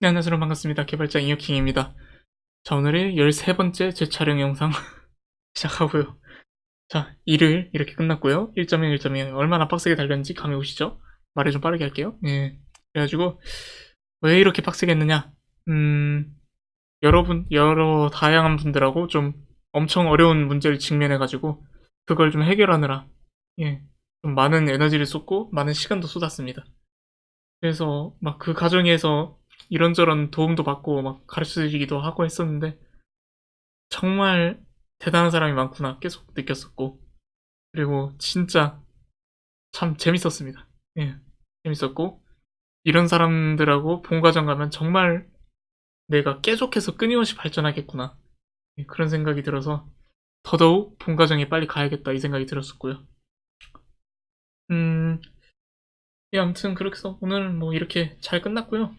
네, 안녕하세요. 반갑습니다. 개발자 이어킹입니다. 자, 오늘의 13번째 재촬영 영상 시작하고요. 자, 일을 이렇게 끝났고요. 1.0, 1.0 얼마나 빡세게 달렸는지 감이 오시죠? 말을 좀 빠르게 할게요. 예. 그래가지고 왜 이렇게 빡세게 했느냐? 음, 여러분, 여러 다양한 분들하고 좀 엄청 어려운 문제를 직면해가지고 그걸 좀 해결하느라 예, 좀 많은 에너지를 쏟고 많은 시간도 쏟았습니다. 그래서 막 그 과정에서 이런저런 도움도 받고 막 가르쳐 주기도 하고 했었는데 정말 대단한 사람이 많구나 계속 느꼈었고 그리고 진짜 참 재밌었습니다. 예, 재밌었고 이런 사람들하고 본과정 가면 정말 내가 계속해서 끊임없이 발전하겠구나 예, 그런 생각이 들어서 더더욱 본과정에 빨리 가야겠다 이 생각이 들었었고요. 음, 예, 아무튼 그렇게 해서 오늘은 뭐 이렇게 잘 끝났고요.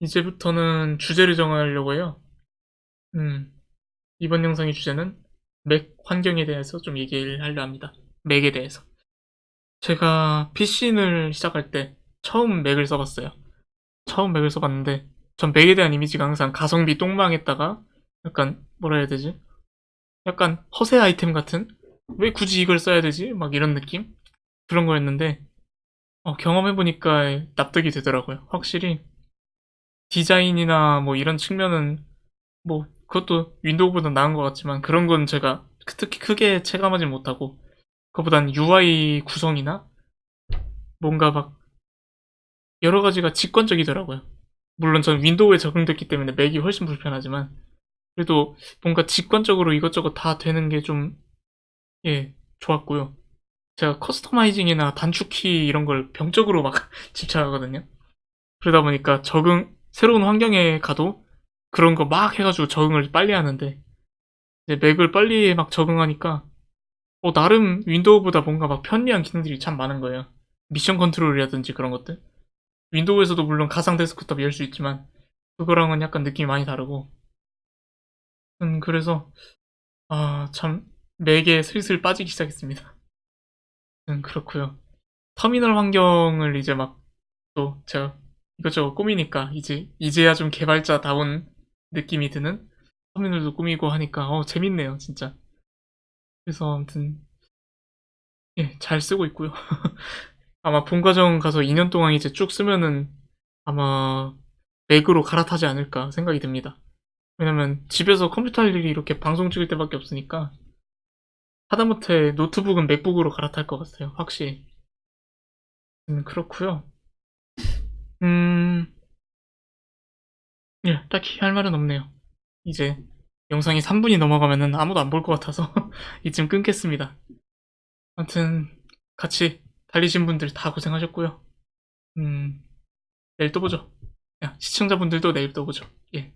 이제부터는 주제를 정하려고 해요. 음, 이번 영상의 주제는 맥 환경에 대해서 좀 얘기를 하려 합니다. 맥에 대해서. 제가 PC를 시작할 때 처음 맥을 써봤어요. 처음 맥을 써봤는데 전 맥에 대한 이미지가 항상 가성비 똥망했다가 약간 뭐라 해야 되지? 약간 허세 아이템 같은? 왜 굳이 이걸 써야 되지? 막 이런 느낌? 그런 거였는데 어, 경험해보니까 납득이 되더라고요. 확실히 디자인이나 뭐 이런 측면은 뭐 그것도 윈도우보다 나은 것 같지만 그런 건 제가 특히 크게 체감하지 못하고 그거보단 UI 구성이나 뭔가 막 여러 가지가 직관적이더라고요. 물론 전 윈도우에 적응됐기 때문에 맥이 훨씬 불편하지만 그래도 뭔가 직관적으로 이것저것 다 되는 게 좀 예, 좋았고요. 제가 커스터마이징이나 단축키 이런 걸 병적으로 막 집착하거든요. 그러다 보니까 적응, 새로운 환경에 가도 그런 거 막 해가지고 적응을 빨리 하는데, 맥을 빨리 막 적응하니까, 어, 나름 윈도우보다 뭔가 막 편리한 기능들이 참 많은 거예요. 미션 컨트롤이라든지 그런 것들. 윈도우에서도 물론 가상 데스크톱 열 수 있지만, 그거랑은 약간 느낌이 많이 다르고. 음, 그래서, 아, 참, 맥에 슬슬 빠지기 시작했습니다. 음, 그렇고요. 터미널 환경을 이제 막 또 제가 이것저것 꾸미니까 이제 이제야 좀 개발자다운 느낌이 드는 터미널도 꾸미고 하니까 어 재밌네요 진짜. 그래서 아무튼 예, 잘 쓰고 있고요. 아마 본 과정 가서 2년 동안 이제 쭉 쓰면은 아마 맥으로 갈아타지 않을까 생각이 듭니다. 왜냐면 집에서 컴퓨터 할 일이 이렇게 방송 찍을 때밖에 없으니까 하다못해 노트북은 맥북으로 갈아탈 것 같아요. 확실히. 음, 그렇고요. 음, 예, 딱히 할 말은 없네요. 이제 영상이 3분이 넘어가면은 아무도 안 볼 것 같아서 이쯤 끊겠습니다. 아무튼 같이 달리신 분들 다 고생하셨고요. 음, 내일 또 보죠. 야, 시청자분들도 내일 또 보죠. 예.